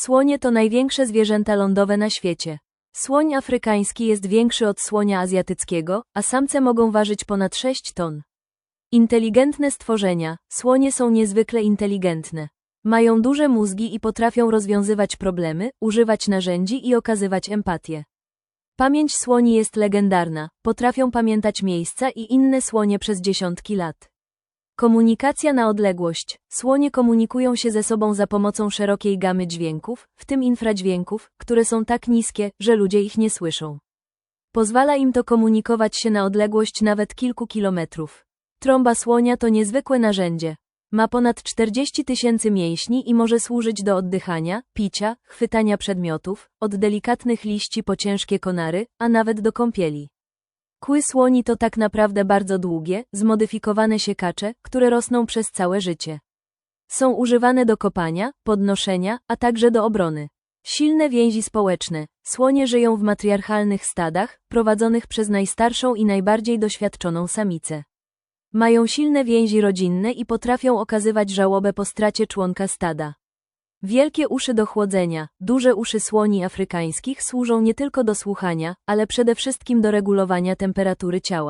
Słonie to największe zwierzęta lądowe na świecie. Słoń afrykański jest większy od słonia azjatyckiego, a samce mogą ważyć ponad 6 ton. Inteligentne stworzenia, słonie są niezwykle inteligentne. Mają duże mózgi i potrafią rozwiązywać problemy, używać narzędzi i okazywać empatię. Pamięć słoni jest legendarna, potrafią pamiętać miejsca i inne słonie przez dziesiątki lat. Komunikacja na odległość. Słonie komunikują się ze sobą za pomocą szerokiej gamy dźwięków, w tym infradźwięków, które są tak niskie, że ludzie ich nie słyszą. Pozwala im to komunikować się na odległość nawet kilku kilometrów. Trąba słonia to niezwykłe narzędzie. Ma ponad 40 tysięcy mięśni i może służyć do oddychania, picia, chwytania przedmiotów, od delikatnych liści po ciężkie konary, a nawet do kąpieli. Kły słoni to tak naprawdę bardzo długie, zmodyfikowane siekacze, które rosną przez całe życie. Są używane do kopania, podnoszenia, a także do obrony. Silne więzi społeczne. Słonie żyją w matriarchalnych stadach, prowadzonych przez najstarszą i najbardziej doświadczoną samicę. Mają silne więzi rodzinne i potrafią okazywać żałobę po stracie członka stada. Wielkie uszy do chłodzenia, duże uszy słoni afrykańskich służą nie tylko do słuchania, ale przede wszystkim do regulowania temperatury ciała.